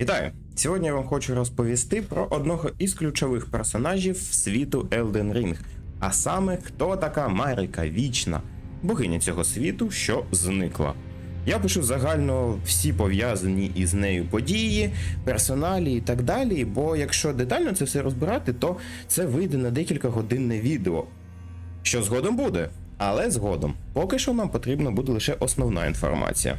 Вітаю! Сьогодні я вам хочу розповісти про одного із ключових персонажів світу Elden Ring. А саме, хто така Марика Вічна, богиня цього світу, що зникла. Я пишу загально всі пов'язані із нею події, персоналі і так далі. Бо якщо детально це все розбирати, то це вийде на декілька годинне відео. Що згодом буде, але згодом. Поки що нам потрібна буде лише основна інформація.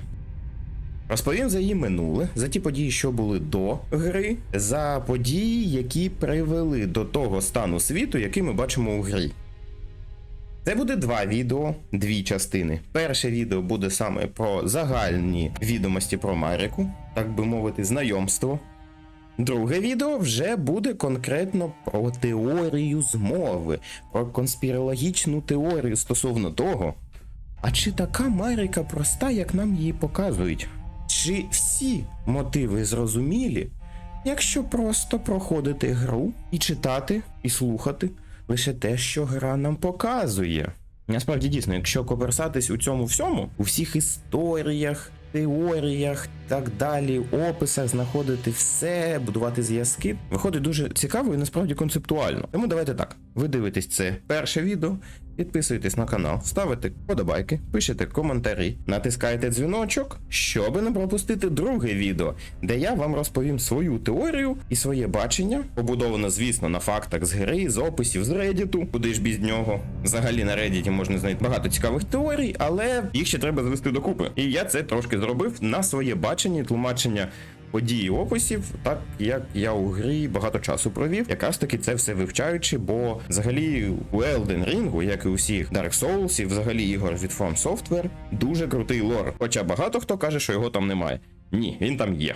Розповім за її минуле, за ті події, що були до гри, за події, які привели до того стану світу, який ми бачимо у грі. Це буде два відео, дві частини. Перше відео буде саме про загальні відомості про Марику, так би мовити, знайомство. Друге відео вже буде конкретно про теорію змови, про конспірологічну теорію стосовно того, а чи така Марика проста, як нам її показують? Чи всі мотиви зрозумілі, якщо просто проходити гру і читати, і слухати лише те, що гра нам показує? Насправді дійсно, якщо коперсатись у цьому всьому, у всіх історіях, теоріях, так далі, описах, знаходити все, будувати зв'язки, виходить дуже цікаво і насправді концептуально. Тому давайте так. Ви дивитесь це перше відео, підписуйтесь на канал, ставите подобайки, пишете коментарі, натискайте дзвіночок, щоб не пропустити друге відео, де я вам розповім свою теорію і своє бачення, побудоване, звісно, на фактах з гри, з описів, з Reddit, куди ж без нього. Взагалі на Reddit можна знайти багато цікавих теорій, але їх ще треба звести докупи. І я це трошки зробив на своє бачення, і тлумачення події описів, так як я у грі багато часу провів, якраз таки це все вивчаючи, бо взагалі у Elden Ring, як і у всіх Dark Souls, і взагалі ігор від From Software, дуже крутий лор. Хоча багато хто каже, що його там немає. Ні, він там є.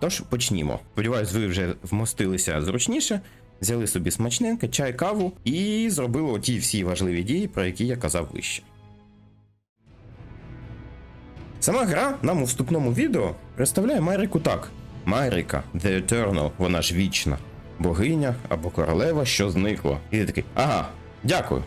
Тож почнімо. Сподіваюсь, ви вже вмостилися зручніше, взяли собі смачненьке, чай, каву і зробили оті всі важливі дії, про які я казав вище. Сама гра нам у вступному відео представляє Майрику так: Майрика, The Eternal, вона ж вічна, богиня або королева, що зникла. І ти такий, ага, дякую.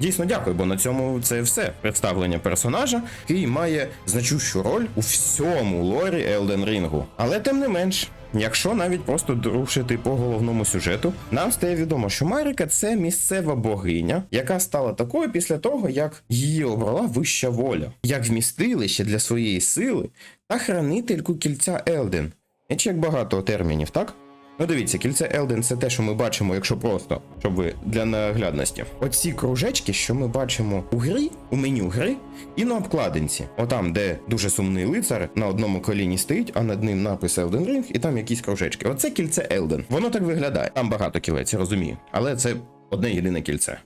Дійсно дякую, бо на цьому це все представлення персонажа, який має значущу роль у всьому лорі Елден Рінгу. Але тим не менш, якщо навіть просто рушити по головному сюжету, нам стає відомо, що Майрика це місцева богиня, яка стала такою після того, як її обрала вища воля, як вмістилище для своєї сили та хранительку кільця Елден. Еч як багато термінів, так? Ну дивіться, кільце Елден це те, що ми бачимо, якщо просто, щоб ви для наглядності. Оці кружечки, що ми бачимо у грі, у меню гри і на обкладинці. Отам, де дуже сумний лицар на одному коліні стоїть, а над ним напис Elden Ring, і там якісь кружечки. Оце кільце Елден. Воно так виглядає. Там багато кілець, розумію. Але це одне єдине кільце.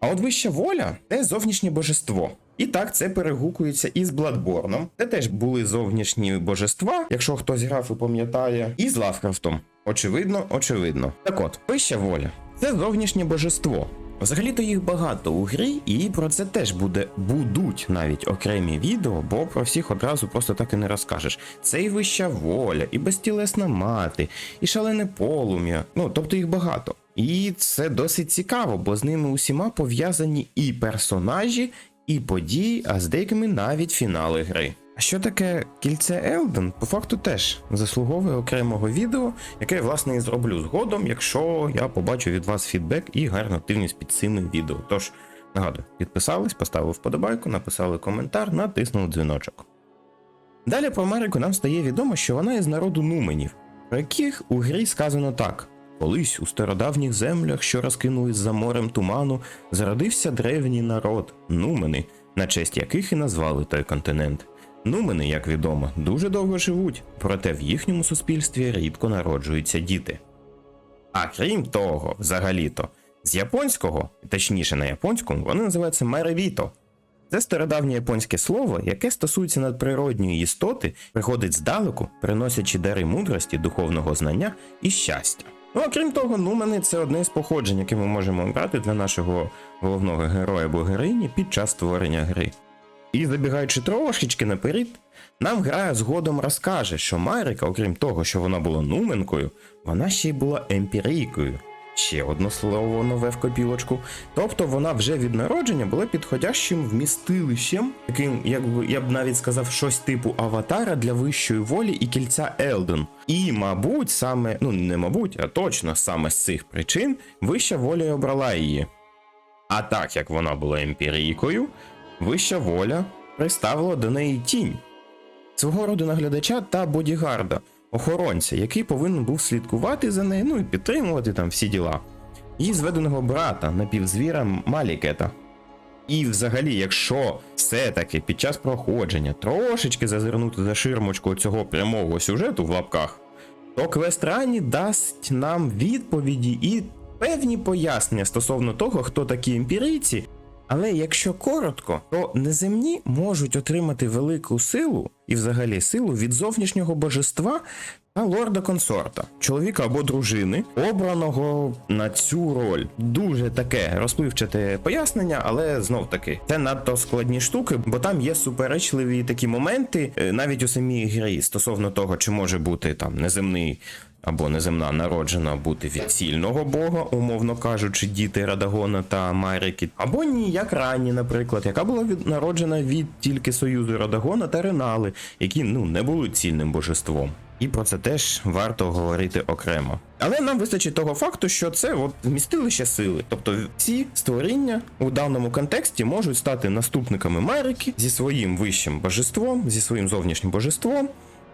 А от вища воля це зовнішнє божество. І так це перегукується із Бладборном, де теж були зовнішні божества, якщо хтось грав і пам'ятає, і з Лавкрафтом. Очевидно, очевидно. Так от, вища воля це зовнішнє божество. Взагалі-то їх багато у грі, і про це теж буде будуть навіть окремі відео, бо про всіх одразу просто так і не розкажеш. Це і вища воля, і безтілесна мати, і шалене полум'я. Ну тобто їх багато. І це досить цікаво, бо з ними усіма пов'язані і персонажі, і події, а з деякими навіть фінали гри. А що таке кільце Елден? По факту теж заслуговує окремого відео, яке я, власне і зроблю згодом, якщо я побачу від вас фідбек і гарну активність під цими відео. Тож нагадую, підписались, поставили вподобайку, написали коментар, натиснули дзвіночок. Далі про Америку нам стає відомо, що вона із народу нуменів, про яких у грі сказано так. Колись у стародавніх землях, що розкинулись за морем туману, зародився древній народ нумени, на честь яких і назвали той континент. Нумени, як відомо, дуже довго живуть, проте в їхньому суспільстві рідко народжуються діти. А крім того, взагалі-то, з японського, точніше на японському, вони називаються меревіто. Це стародавнє японське слово, яке стосується надприродньої істоти, приходить здалеку, приносячи дари мудрості, духовного знання і щастя. Ну а крім того, нумени це одне з походжень, яке ми можемо обрати для нашого головного героя або героїні під час створення гри. І забігаючи трошечки наперед, нам гра згодом розкаже, що Марика, окрім того, що вона була нуменкою, вона ще й була емпірійкою. Ще одне слово нове в копілочку. Тобто вона вже від народження була підходящим вмістилищем, таким, як я б навіть сказав, щось типу аватара для вищої волі і кільця Елден. І, мабуть, саме, ну не мабуть, а точно саме з цих причин вища воля обрала її. А так як вона була імперійкою, вища воля приставила до неї тінь свого роду наглядача та бодігарда, охоронця, який повинен був слідкувати за нею, ну і підтримувати там всі діла. Її зведеного брата, напівзвіра Малікета. І взагалі, якщо все-таки під час проходження трошечки зазирнути за ширмочку цього прямого сюжету в лапках, то квест Рані дасть нам відповіді і певні пояснення стосовно того, хто такі імперійці. Але якщо коротко, то неземні можуть отримати велику силу і взагалі силу від зовнішнього божества та лорда консорта, чоловіка або дружини, обраного на цю роль. Дуже таке розпливчате пояснення, але знов таки це надто складні штуки, бо там є суперечливі такі моменти, е, навіть у самій грі стосовно того, чи може бути там неземний або неземна народжена бути від цільного бога, умовно кажучи, діти Радагона та Майрики, або ні, як ранні, наприклад, яка була від, народжена від тільки союзу Радагона та Ренали, які ну не були цільним божеством. І про це теж варто говорити окремо. Але нам вистачить того факту, що це от вмістилище сили. Тобто ці створіння у даному контексті можуть стати наступниками Майрики зі своїм вищим божеством, зі своїм зовнішнім божеством,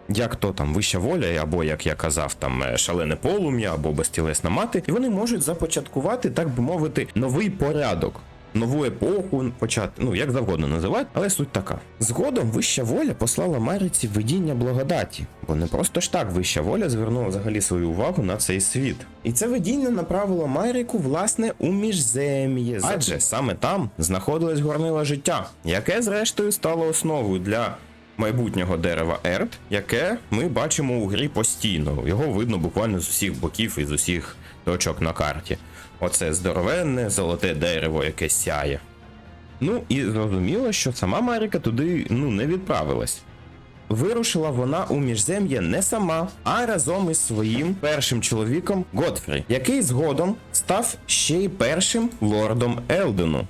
як то там вища воля, або як я казав, там е, шалене полум'я, або безтілесна мати, і вони можуть започаткувати, так би мовити, новий порядок. Нову епоху почати, ну як завгодно називати, але суть така. Згодом вища воля послала Мариці видіння благодаті, бо не просто ж так вища воля звернула взагалі свою увагу на цей світ. І це видіння направило Майрику власне у міжзем'є, адже саме там знаходилось горнило життя, яке зрештою стало основою для майбутнього дерева Ерт, яке ми бачимо у грі постійно. Його видно буквально з усіх боків і з усіх точок на карті. Оце здоровенне золоте дерево, яке сяє. Ну і зрозуміло, що сама Маріка туди ну, не відправилась. Вирушила вона у міжзем'я не сама, а разом із своїм першим чоловіком Готфрі, який згодом став ще й першим лордом Елдену.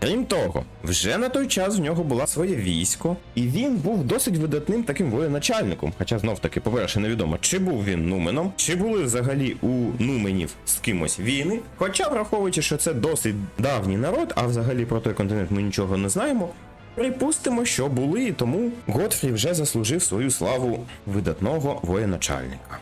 Крім того, вже на той час в нього було своє військо, і він був досить видатним таким воєначальником. Хоча знов таки, по-перше, невідомо, чи був він нуменом, чи були взагалі у нуменів з кимось війни. Хоча, враховуючи, що це досить давній народ, а взагалі про той континент ми нічого не знаємо. Припустимо, що були, і тому Готфрі вже заслужив свою славу видатного воєначальника.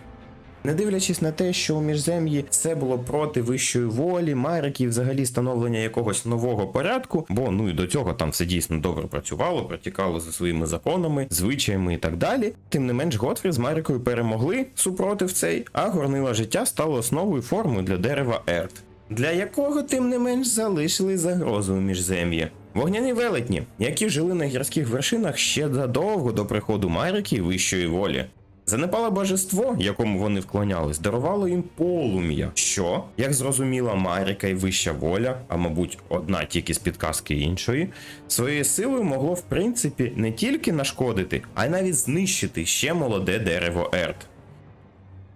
Не дивлячись на те, що у міжзем'ї все було проти вищої волі, Марики, і взагалі становлення якогось нового порядку, бо ну і до цього там все дійсно добре працювало, протікало за своїми законами, звичаями і так далі. Тим не менш, Готфрі з Марикою перемогли супротив цей, а горнила життя стало основою формою для дерева Ерт, для якого тим не менш залишили загрозу у міжзем'ї. Вогняні велетні, які жили на гірських вершинах ще задовго до приходу Марики вищої волі. Занепале божество, якому вони вклонялись, дарувало їм полум'я, що, як зрозуміла Маріка і вища воля, а мабуть, одна тільки з підказки іншої, своєю силою могло в принципі не тільки нашкодити, а й навіть знищити ще молоде дерево Ерт.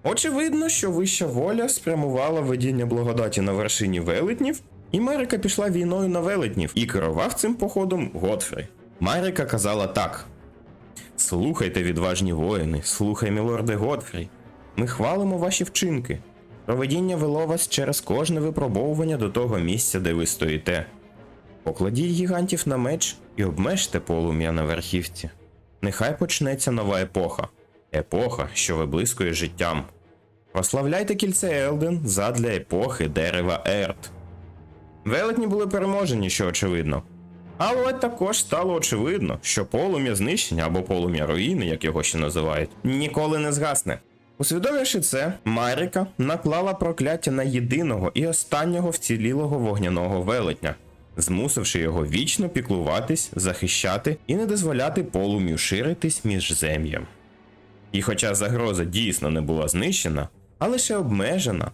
Очевидно, що вища воля спрямувала видіння благодаті на вершині велетнів, і Марика пішла війною на велетнів і керував цим походом Готфрі. Марика казала так. Слухайте, відважні воїни, слухай, мілорде Готфрі. Ми хвалимо ваші вчинки. Проведіння вело вас через кожне випробовування до того місця, де ви стоїте. Покладіть гігантів на меч і обмежте полум'я на верхівці. Нехай почнеться нова епоха. Епоха, що виблискує життям. Прославляйте кільце Елден задля епохи дерева Ерт. Велетні були переможені, що очевидно. Але також стало очевидно, що полум'я знищення або полум'я руїни, як його ще називають, ніколи не згасне. Усвідомивши це, Маріка наклала прокляття на єдиного і останнього вцілілого вогняного велетня, змусивши його вічно піклуватись, захищати і не дозволяти полум'ю ширитись між зем'ям. І хоча загроза дійсно не була знищена, а лише обмежена,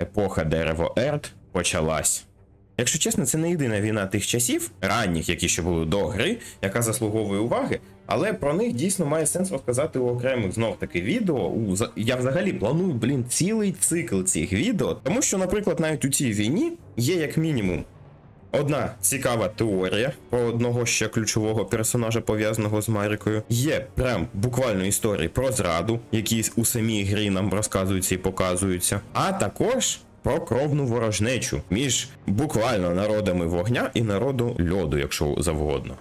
епоха дерево Ерт почалась. Якщо чесно, це не єдина війна тих часів, ранніх, які ще були до гри, яка заслуговує уваги, Але про них дійсно має сенс розказати у окремих знов таки відео. У я взагалі планую, блін, цілий цикл цих відео, тому що, наприклад, навіть у цій війні є як мінімум Одна цікава теорія про одного ще ключового персонажа, пов'язаного з Марикою. Є прям буквально історії про зраду, які у самій грі нам розказуються і показуються. А також про кровну ворожнечу між буквально народами вогня і народу льоду, якщо завгодно.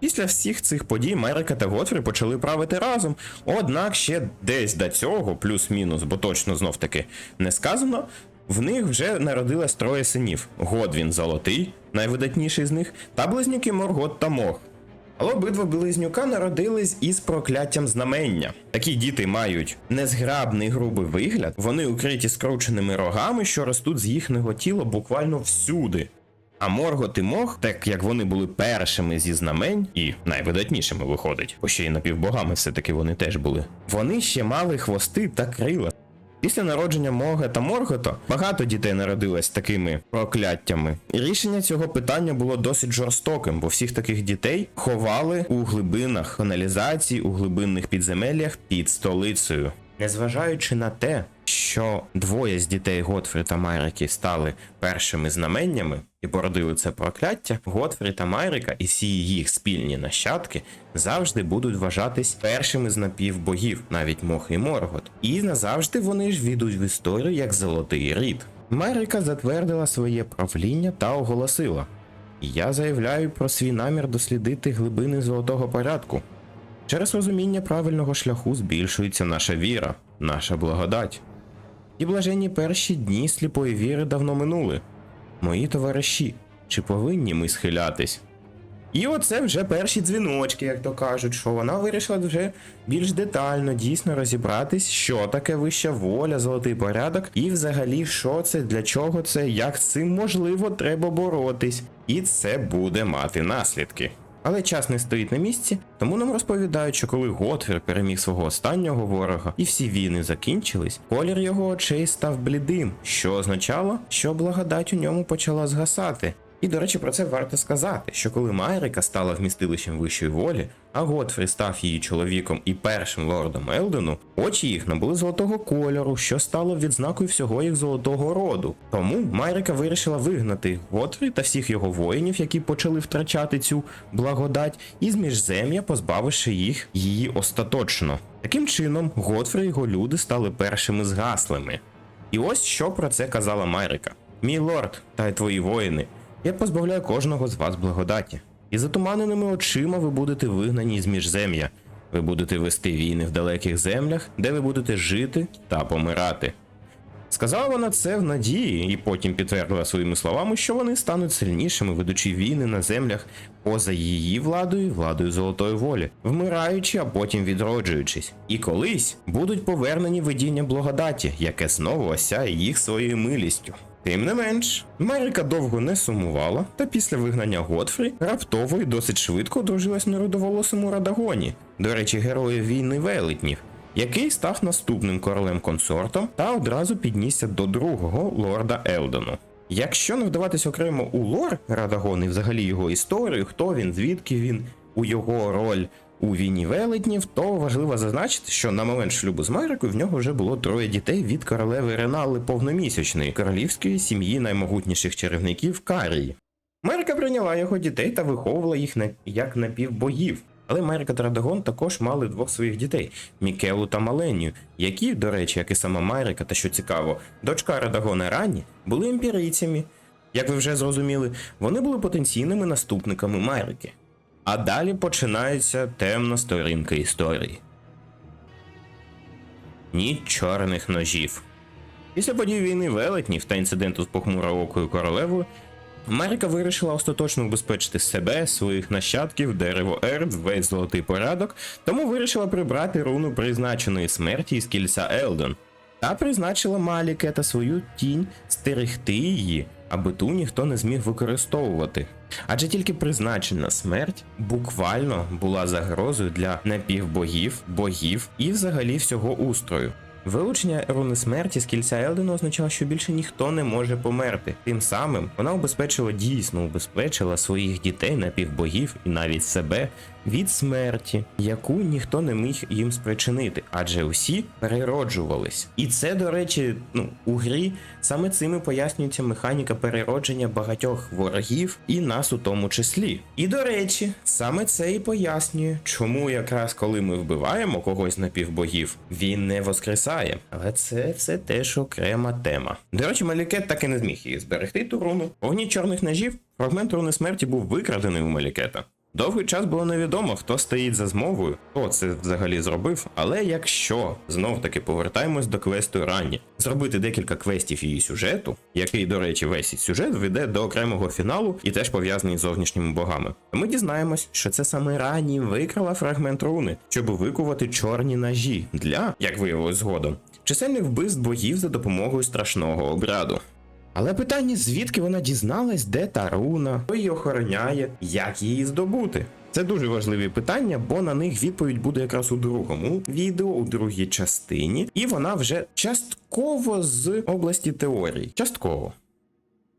Після всіх цих подій Мерика та Готфрі почали правити разом. Однак ще десь до цього, плюс-мінус, бо точно знов таки не сказано, в них вже народилось троє синів: Годвін Золотий, найвидатніший з них, та близнюки Моргот та Мох. Але обидва близнюка народились із прокляттям знамення. Такі діти мають незграбний грубий вигляд, вони укриті скрученими рогами, що ростуть з їхнього тіла буквально всюди. А Моргот і Мох, так як вони були першими зі знамень і найвидатнішими виходить, бо ще й напівбогами все-таки вони теж були. Вони ще мали хвости та крила. Після народження Мога та Моргота багато дітей народилось такими прокляттями. І рішення цього питання було досить жорстоким, бо всіх таких дітей ховали у глибинах каналізації, у глибинних підземеллях під столицею. Незважаючи на те, що двоє з дітей Готфрі та Майрики стали першими знаменнями і породили це прокляття, Готфрі та Майрика і всі їх спільні нащадки завжди будуть вважатись першими з напівбогів, навіть Мох і Моргот. І назавжди вони ж війдуть в історію як золотий рід. Майрика затвердила своє правління та оголосила: Я заявляю про свій намір дослідити глибини золотого порядку. Через розуміння правильного шляху збільшується наша віра, наша благодать. І блаженні перші дні сліпої віри давно минули. Мої товариші, чи повинні ми схилятись? І оце вже перші дзвіночки, як то кажуть, що вона вирішила вже більш детально дійсно розібратись, що таке вища воля, золотий порядок, і взагалі, що це, для чого це, як з цим можливо треба боротись. І це буде мати наслідки. Але час не стоїть на місці, тому нам розповідають, що коли Готфір переміг свого останнього ворога і всі війни закінчились, колір його очей став блідим, що означало, що благодать у ньому почала згасати. І, до речі, про це варто сказати, що коли Майрика стала вмістилищем вищої волі, а Готфрі став її чоловіком і першим лордом Елдену, очі їх набули золотого кольору, що стало відзнакою всього їх золотого роду. Тому Майрика вирішила вигнати Готфрі та всіх його воїнів, які почали втрачати цю благодать, із міжзем'я, позбавивши їх її остаточно. Таким чином, Готфрі і його люди стали першими згаслими. І ось що про це казала Майрика: Мій лорд та й твої воїни. Я позбавляю кожного з вас благодаті. І затуманеними очима ви будете вигнані з міжзем'я. Ви будете вести війни в далеких землях, де ви будете жити та помирати. Сказала вона це в надії, і потім підтвердила своїми словами, що вони стануть сильнішими, ведучи війни на землях поза її владою, владою золотої волі, вмираючи, а потім відроджуючись. І колись будуть повернені видіння благодаті, яке знову осяє їх своєю милістю. Тим не менш, Мерика довго не сумувала, та після вигнання Готфрі раптово і досить швидко одружилась на рудоволосому Радагоні, до речі, герою війни велетнів, який став наступним королем-консортом та одразу піднісся до другого лорда Елдену. Якщо не вдаватись окремо у лор Радагон і взагалі його історію, хто він, звідки він, у його роль у війні велетнів, то важливо зазначити, що на момент шлюбу з Майрикою в нього вже було троє дітей від королеви Ренали повномісячної королівської сім'ї наймогутніших чарівників Карії. Мерика прийняла його дітей та виховувала їх на як напівбогів. Але Мерика та Радагон також мали двох своїх дітей Мікелу та Маленію, які, до речі, як і сама Майрика, та що цікаво, дочка Радагона Рані, були імперійцями. Як ви вже зрозуміли, вони були потенційними наступниками Майрики. А далі починається темна сторінка історії. Ніч чорних ножів. Після подій війни велетнів та інциденту з похмуроокою королевою Америка вирішила остаточно убезпечити себе, своїх нащадків, дерево Ерд, весь золотий порядок, тому вирішила прибрати руну призначеної смерті із кільця Елден. Та призначила Маліке та свою тінь стерегти її, аби ту ніхто не зміг використовувати. Адже тільки призначена смерть буквально була загрозою для напівбогів, богів і взагалі всього устрою. Вилучення руни смерті з кільця Елдену означало, що більше ніхто не може померти. Тим самим вона убезпечила дійсно убезпечила своїх дітей напівбогів і навіть себе від смерті, яку ніхто не міг їм спричинити, адже усі перероджувались. І це, до речі, ну у грі саме цими пояснюється механіка переродження багатьох ворогів і нас у тому числі. І до речі, саме це і пояснює, чому якраз коли ми вбиваємо когось з напівбогів, він не воскресає. Але це все теж окрема тема. До речі, Малікет так і не зміг її зберегти ту руну. Вогні чорних ножів фрагмент руни смерті був викрадений у Малікета. Довгий час було невідомо, хто стоїть за змовою, хто це взагалі зробив. Але якщо знов таки повертаємось до квесту ранні, зробити декілька квестів її сюжету, який, до речі, весь сюжет веде до окремого фіналу і теж пов'язаний з зовнішніми богами. Ми дізнаємось, що це саме ранні викрала фрагмент руни, щоб викувати чорні ножі для, як виявилось згодом, чисельних вбивств богів за допомогою страшного обряду. Але питання, звідки вона дізналась, де та руна, хто її охороняє, як її здобути? Це дуже важливі питання, бо на них відповідь буде якраз у другому відео, у другій частині, і вона вже частково з області теорій. Частково.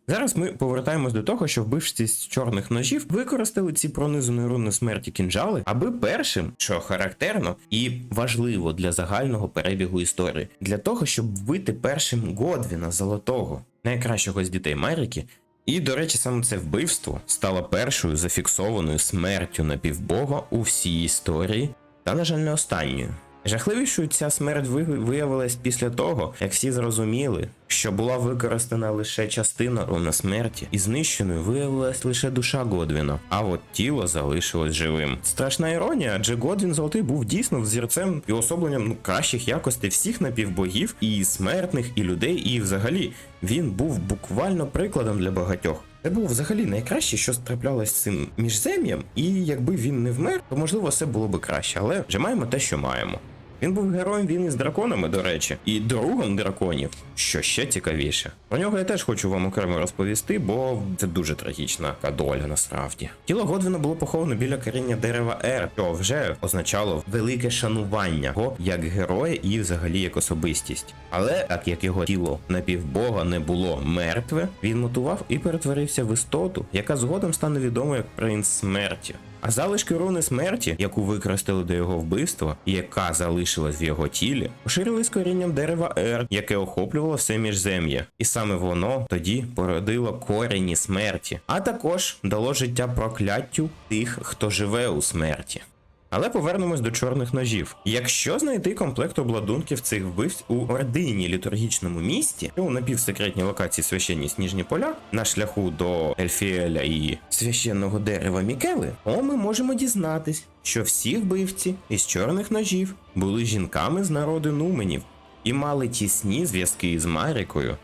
Зараз ми повертаємось до того, що вбивці з чорних ножів використали ці пронизані руни смерті кінжали, аби першим, що характерно і важливо для загального перебігу історії, для того, щоб вбити першим Годвіна Золотого, найкращого з дітей Мерики. І, до речі, саме це вбивство стало першою зафіксованою смертю напівбога у всій історії, та, на жаль, не останньою. Жахливішою ця смерть виявилась після того, як всі зрозуміли, що була використана лише частина руни смерті, і знищеною виявилась лише душа Годвіна, а от тіло залишилось живим. Страшна іронія, адже Годвін Золотий був дійсно взірцем і особленням ну, кращих якостей всіх напівбогів, і смертних, і людей, і взагалі він був буквально прикладом для багатьох. Це було взагалі найкраще, що траплялось з цим міжзем'ям, і якби він не вмер, то можливо все було би краще, але вже маємо те, що маємо. Він був героєм війни з драконами, до речі, і другом драконів, що ще цікавіше. Про нього я теж хочу вам окремо розповісти, бо це дуже трагічна доля насправді. Тіло Годвіна було поховано біля коріння дерева Ер, що вже означало велике шанування його як героя і взагалі як особистість. Але так як його тіло напівбога не було мертве, він мутував і перетворився в істоту, яка згодом стане відомою як принц смерті. А залишки руни смерті, яку використали до його вбивства, і яка залишилась в його тілі, поширились корінням дерева Ер, яке охоплювало все міжзем'я. І саме воно тоді породило корені смерті, а також дало життя прокляттю тих, хто живе у смерті. Але повернемось до чорних ножів. Якщо знайти комплект обладунків цих вбивць у ордині літургічному місті, у напівсекретній локації священні сніжні поля на шляху до Ельфіеля і священного дерева Мікели, то ми можемо дізнатись, що всі вбивці із чорних ножів були жінками з народу нуменів і мали тісні зв'язки з Марикою.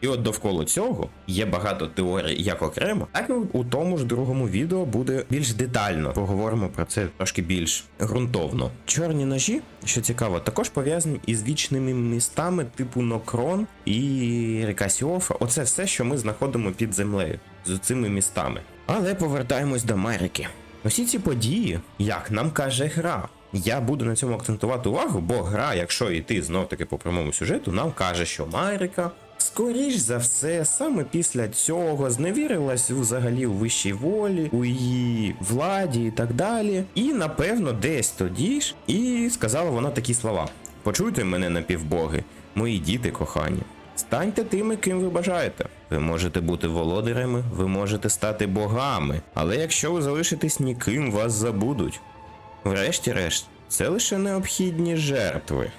І от довкола цього є багато теорій як окремо, так і у тому ж другому відео буде більш детально. Поговоримо про це трошки більш ґрунтовно. Чорні ножі, що цікаво, також пов'язані із вічними містами типу Нокрон і Рекасіофа. Оце все, що ми знаходимо під землею з цими містами. Але повертаємось до Америки. Усі ці події, як нам каже гра. Я буду на цьому акцентувати увагу, бо гра, якщо йти знов таки по прямому сюжету, нам каже, що Майрика, скоріш за все, саме після цього зневірилась взагалі у вищій волі, у її владі і так далі. І напевно десь тоді ж і сказала вона такі слова: Почуйте мене напівбоги, мої діти кохані. Станьте тими, ким ви бажаєте. Ви можете бути володарями, ви можете стати богами, але якщо ви залишитесь ніким, вас забудуть. Врешті-решт, це лише необхідні жертви.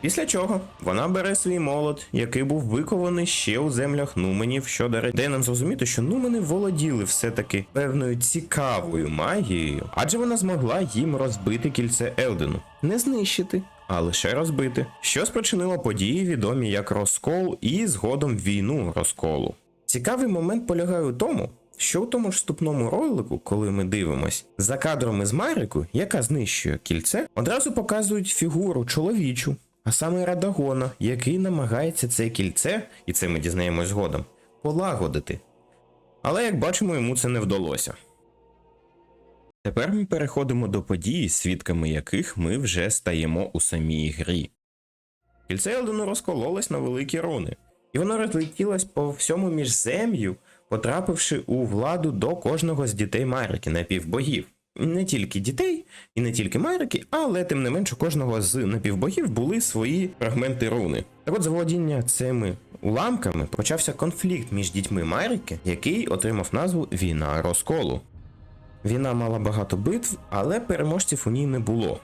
Після чого вона бере свій молот, який був викований ще у землях нуменів, що дає нам зрозуміти, що нумени володіли все-таки певною цікавою магією, адже вона змогла їм розбити кільце Елдену, не знищити, а лише розбити, що спричинило події, відомі як розкол, і згодом війну розколу. Цікавий момент полягає у тому, що у тому ж вступному ролику, коли ми дивимось, за кадрами з Марикою, яка знищує кільце, одразу показують фігуру чоловічу, а саме Радагона, який намагається це кільце, і це ми дізнаємось згодом, полагодити. Але як бачимо, йому це не вдалося. Тепер ми переходимо до подій, свідками яких ми вже стаємо у самій грі. Кільце Елдену розкололось на великі руни, і воно розлетілось по всьому міжзем'ю, потрапивши у владу до кожного з дітей Марики, напівбогів. Не тільки дітей і не тільки Майрики, але тим не менш у кожного з напівбогів були свої фрагменти руни. Так от заволодіння цими уламками почався конфлікт між дітьми Майрики, який отримав назву Війна розколу. Війна мала багато битв, але переможців у ній не було.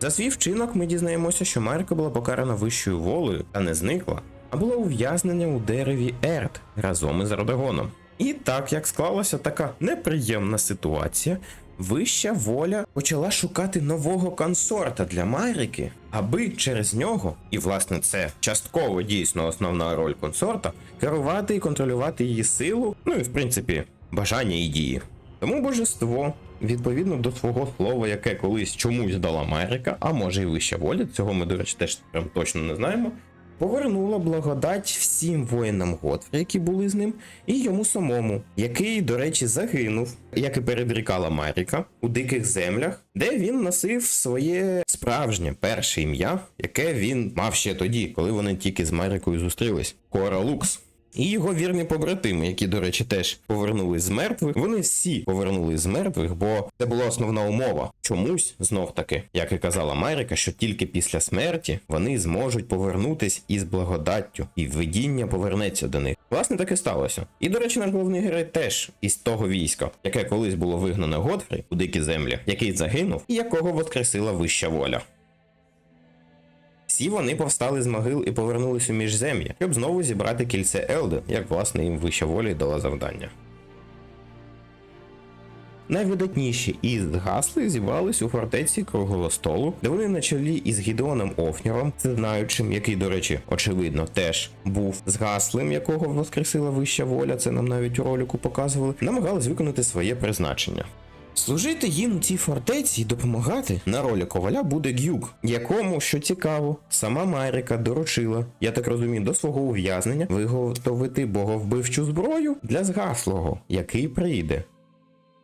За свій вчинок ми дізнаємося, що Майрика була покарана вищою волею та не зникла, а була ув'язнена у дереві Ерт разом із Родогоном. І так як склалася така неприємна ситуація, вища воля почала шукати нового консорта для Майрики, аби через нього, і власне це частково дійсно основна роль консорта, керувати і контролювати її силу, ну і в принципі бажання і дії. Тому божество, відповідно до свого слова, яке колись чомусь дала Майрика, а може і вища воля, цього ми, до речі, теж прям точно не знаємо. Повернула благодать всім воїнам Готфрі, які були з ним, і йому самому, який, до речі, загинув, як і передрікала Маріка, у диких землях, де він носив своє справжнє перше ім'я, яке він мав ще тоді, коли вони тільки з Марікою зустрілись Кора Лукс. І його вірні побратими, які, до речі, теж повернулись з мертвих. Вони всі повернулись з мертвих, бо це була основна умова. Чомусь знов таки, як і казала Майрика, що тільки після смерті вони зможуть повернутись із благодаттю, і видіння повернеться до них. Власне, так і сталося. І до речі, наш головний герой теж із того війська, яке колись було вигнане Готфрі у дикі землі, який загинув, і якого воскресила вища воля. Всі вони повстали з могил і повернулись у міжзем'я, щоб знову зібрати кільце Елди, як власне їм вища воля й дала завдання. Найвидатніші із згаслих зібрались у фортеці круглого столу, де вони на чолі із Гідеоном Офніром, знаючим, який, до речі, очевидно, теж був згаслим, якого воскресила вища воля, це нам навіть у ролику показували, намагались виконати своє призначення. Служити їм у цій фортеці і допомагати на ролі коваля буде Гюк, якому, що цікаво, сама Майрика доручила, я так розумію, до свого ув'язнення виготовити боговбивчу зброю для згаслого, який прийде.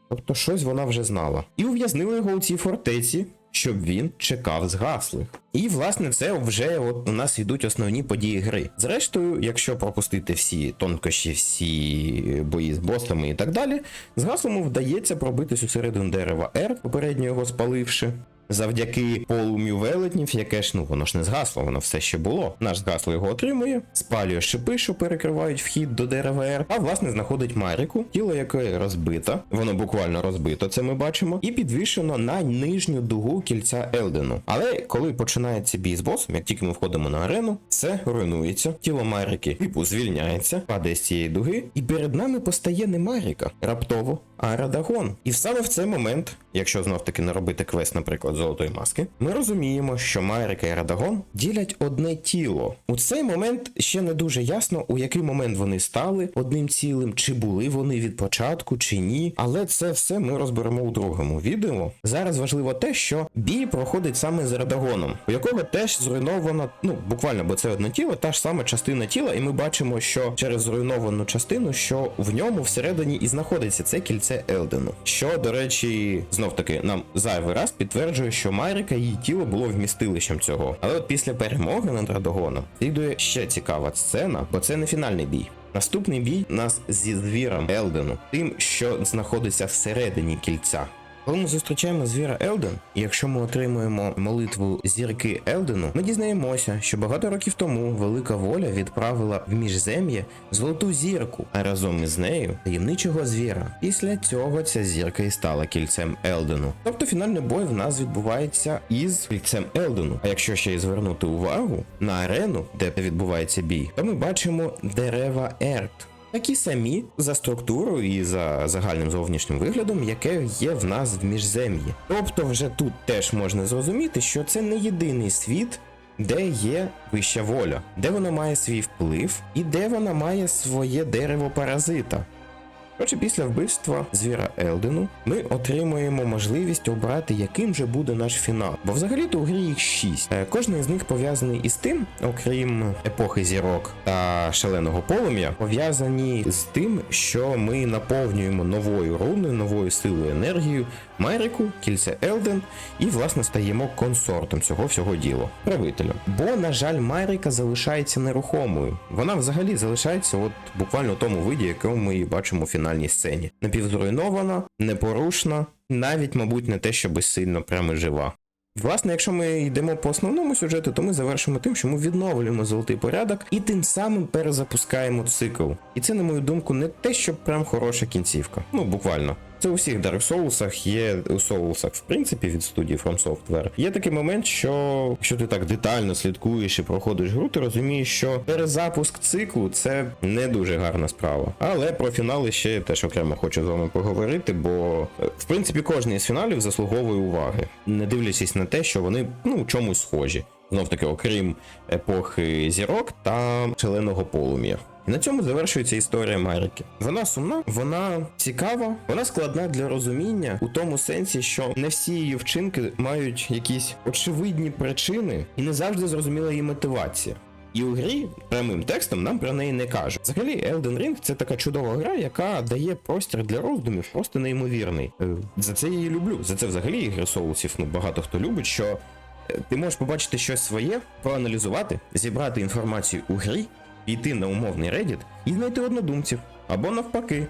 Тобто щось вона вже знала. І ув'язнили його у цій фортеці, щоб він чекав згаслих. І власне це вже от у нас йдуть основні події гри. Зрештою, якщо пропустити всі тонкощі, всі бої з босами і так далі, згаслому вдається пробитись усередину дерева Р, попередньо його спаливши. Завдяки полум'ю велетнів, яке ж ну воно ж не згасло, воно все ще було. Наш згасло його отримує, спалює шипи, що перекривають вхід до дерева Р, а власне знаходить Маріку, тіло якої розбите, воно буквально розбито, це ми бачимо, і підвішено на нижню дугу кільця Елдену. Але коли починається бій з босом, як тільки ми входимо на арену, це руйнується. Тіло Маріки типу звільняється, падає з цієї дуги, і перед нами постає не Маріка раптово, а Радагон. І саме в цей момент, якщо знов таки не робити квест, наприклад, золотої маски, ми розуміємо, що Майрика і Радагон ділять одне тіло. У цей момент ще не дуже ясно, у який момент вони стали одним цілим, чи були вони від початку, чи ні. Але це все ми розберемо у другому відео. Зараз важливо те, що бій проходить саме з Радагоном, у якого теж зруйновано, ну буквально, бо це одне тіло, та ж сама частина тіла, і ми бачимо, що через зруйновану частину, що в ньому всередині і знаходиться це кільце Елдену. Що, до речі, знов таки нам зайвий раз підтверджує, що Майрика її тіло було вмістилищем цього. Але от після перемоги над Радогоном слідує ще цікава сцена, бо це не фінальний бій. Наступний бій нас зі звіром Елдену, тим, що знаходиться всередині кільця. Коли ми зустрічаємо звіра Елден, і якщо ми отримуємо молитву зірки Елдену, ми дізнаємося, що багато років тому велика воля відправила в міжзем'я золоту зірку, а разом із нею таємничого звіра. Після цього ця зірка і стала кільцем Елдену. Тобто фінальний бой в нас відбувається із кільцем Елдену. А якщо ще й звернути увагу на арену, де відбувається бій, то ми бачимо дерева Ерт. Такі самі за структурою і за загальним зовнішнім виглядом, яке є в нас в міжзем'ї. Тобто, вже тут теж можна зрозуміти, що це не єдиний світ, де є вища воля, де вона має свій вплив і де вона має своє дерево паразита. Отже, після вбивства звіра Елдену ми отримуємо можливість обрати, яким же буде наш фінал. Бо взагалі-то у грі їх шість. Е, Кожний з них пов'язаний із тим, окрім епохи зірок та шаленого полум'я, пов'язані з тим, що ми наповнюємо новою руною, новою силою енергією Майрику, кільце Елден, і власне стаємо консортом цього всього діла, правителем. Бо, на жаль, Майрика залишається нерухомою. Вона взагалі залишається от буквально в тому виді, якому ми її бачимо у фінальній сцені. Напівзруйнована, непорушна. навіть, мабуть, не те, щоб сильно прямо жива. Власне, якщо ми йдемо по основному сюжету, то ми завершимо тим, що ми відновлюємо золотий порядок і тим самим перезапускаємо цикл. І це, на мою думку, не те, що прям хороша кінцівка. Ну, буквально. Це у всіх Dark Souls є у Souls, в принципі, від студії From Software. Є такий момент, що якщо ти так детально слідкуєш і проходиш гру, ти розумієш, що перезапуск циклу це не дуже гарна справа. Але про фінали ще теж окремо хочу з вами поговорити, бо е, в принципі кожен із фіналів заслуговує уваги, не дивлячись на те, що вони ну чомусь схожі. Знов таки, окрім епохи зірок та шаленого полум'я. І на цьому завершується історія Марики. Вона сумна, вона цікава, вона складна для розуміння у тому сенсі, що не всі її вчинки мають якісь очевидні причини, і не завжди зрозуміла її мотивація. І у грі прямим текстом нам про неї не кажуть. Взагалі, Elden Ring це така чудова гра, яка дає простір для роздумів, просто неймовірний. Е, За це я її люблю. За це взагалі ігри соусів ну багато хто любить, що е, ти можеш побачити щось своє, проаналізувати, зібрати інформацію у грі, піти на умовний Reddit і знайти однодумців. Або навпаки,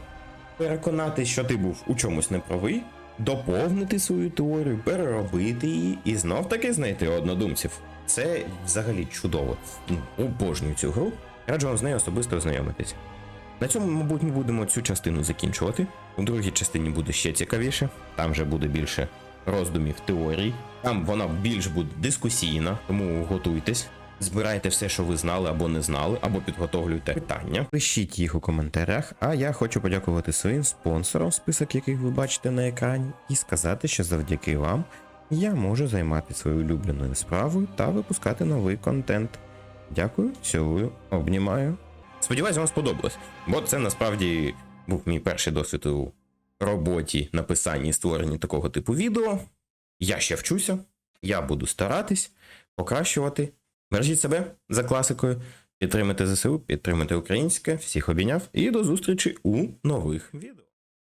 переконати, що ти був у чомусь неправий, доповнити свою теорію, переробити її і знов таки знайти однодумців. Це взагалі чудово. Ну, обожнюю цю гру. Раджу вам з нею особисто ознайомитись. На цьому, мабуть, ми будемо цю частину закінчувати. У другій частині буде ще цікавіше. Там вже буде більше роздумів теорій. Там вона більш буде дискусійна, тому готуйтесь. Збирайте все, що ви знали або не знали, або підготовлюйте питання. Пишіть їх у коментарях. А я хочу подякувати своїм спонсорам, список яких ви бачите на екрані, і сказати, що завдяки вам я можу займатися своєю улюбленою справою та випускати новий контент. Дякую, цілую, обнімаю. Сподіваюсь, вам сподобалось, бо це насправді був мій перший досвід у роботі, написанні і створенні такого типу відео. Я ще вчуся, я буду старатись покращувати. Бережіть себе за класикою, підтримайте ЗСУ, підтримайте українське, всіх обійняв і до зустрічі у нових відео.